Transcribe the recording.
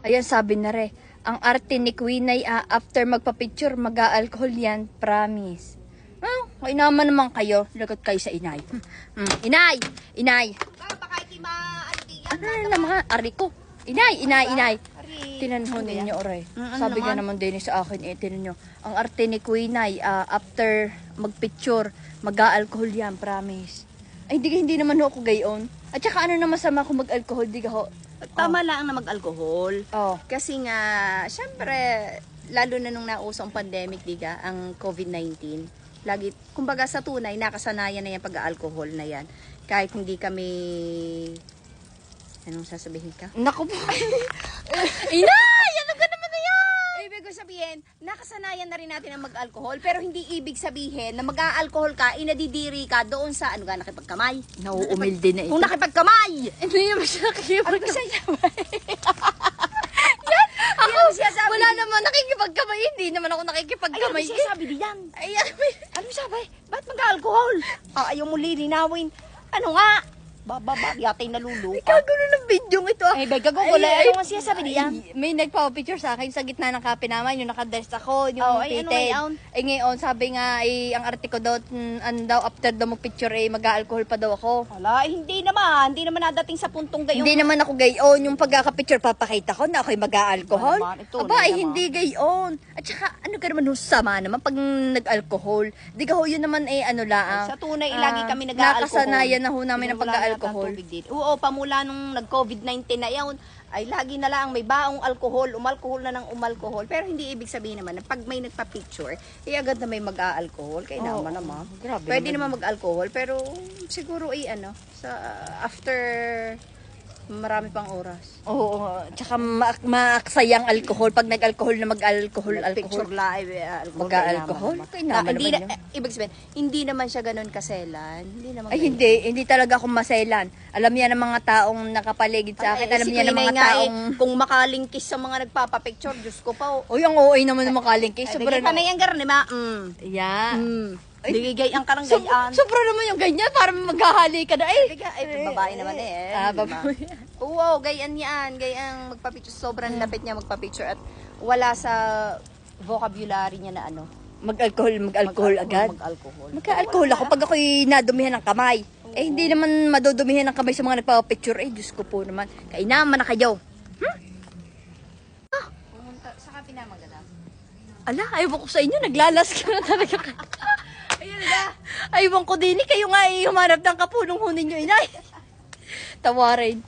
Ayan, sabi na re. Ang arte ni Queen ay ah, after magpa-picture, mag-alcohol yan. Promise. Oh, ay naman naman kayo. Lagot kayo sa inay. Hmm, inay! Inay! Baka iti ma-alti Ano na naman? Ari ko. Inay! Inay! Inay! Ari. Tinanhon ninyo, oray. Mm, ano Sabi nga naman? din sa akin, eh, tinan nyo. Ang arte ni Queen ay ah, after mag-picture, mag-alcohol yan. Promise. Ay, hindi, hindi naman ho ako gayon. At saka ano na masama kung mag-alcohol, di ka ho. Tama lang na mag-alcohol. Oh. Kasi nga, syempre, lalo na nung nauso ang pandemic, diga, ang COVID-19, lagi, kumbaga sa tunay, nakasanayan na yan pag-alcohol na yan. Kahit hindi kami, anong sasabihin ka? Naku po. Inay! Ano ka naman na yan? Ibig ko sabihin, na natin ang mag-alcohol, pero hindi ibig sabihin na mag-alcohol ka, inadidiri ka doon sa, ano ka, nakipagkamay. Nauumil din na ito. Kung nakipagkamay! Hindi naman siya nakikipag Ano ba siya Ako, wala naman nakikipagkamay. Hindi naman ako Ay, ano nakikipagkamay. sabi diyan? Ay, ano? Ano sabi? Ba't mag-alcohol? Ah, ayaw mo lilinawin. Ano nga? Bababa, yata'y naluluka. Kagulo ng video ito. ah. Ay, bega ko, wala. Ay, Ano nga siya sabi? Ay, May nagpa-picture sa akin sa gitna ng kape naman, yung nakadress ako, yung Oh, ay, ano? Ay ngayon, sabi nga, ay, ang arte ko daw, mm, ano daw, after daw mag-picture, ay mag-alcohol pa daw ako. Wala, eh, hindi naman. Hindi naman nadating sa puntong gayong... Hindi naman ako gayon, yung pagkaka-picture papakita ko na ako'y mag-alcohol. Ano Aba, ano ay hindi gayon. At saka, ano ka naman, sama naman pag nag-alcohol. Di ka ho, yun naman eh, ano lang. Sa tunay, ah, lagi kami nag-alcohol. Nakasanayan na ho namin ng Wala natang tubig dito. Oo, pamula nung nag-COVID-19 na yun, ay lagi na lang may baong alcohol, umalcohol na ng umalcohol. Pero hindi ibig sabihin naman na pag may nagpa-picture, eh agad na may mag-aalcohol. Kaya Oo, naman naman. grabe Pwede naman. naman mag-alcohol, pero siguro ay ano, sa after marami pang oras. Oo, tsaka ma- maaksayang alcohol. Pag nag-alcohol na mag-alcohol, Picture alcohol. live, eh, alcohol. Mag-aalcohol? kaya Kaya naman na, eh, ibig sabihin, hindi naman siya ganun kaselan. Hindi naman Ay, ganun. hindi. Hindi talaga ako maselan. Alam niya ng mga taong nakapaligid sa akin. Ay, Alam si niya ng mga eh, taong... kung makalingkis sa mga nagpapapicture, Diyos ko pa. Oh. Uy, ang OA naman ng makaling case. Ay, Sobra bigay pa na na. yan, garni ma. Mm. Yeah. Mm. Ay. Bigay ang karang Sob- gayaan. sobra naman yung ganyan. Para maghahali ka na eh. Bigay, ay, babae naman eh. Ah, di ba? babae. Oo, gayan yan. Gayang magpapicture. Sobrang lapit niya magpapicture at wala sa vocabulary niya na ano. Mag-alcohol, mag-alcohol agad. Mag-alcohol. Magka-alcohol ako pag ako'y nadumihan ng kamay. Eh, hindi naman madudumihan ng kamay sa mga nagpapapicture. Eh, Diyos ko po naman. Kainaman na kayo. Pumunta, saka pinamagana. Ala, ayaw ko sa inyo. Naglalas ka na talaga. Ayun na. Ayaw ko din. eh. Kayo nga ay humanap ng kapunong hunin nyo, inay. Tawarin.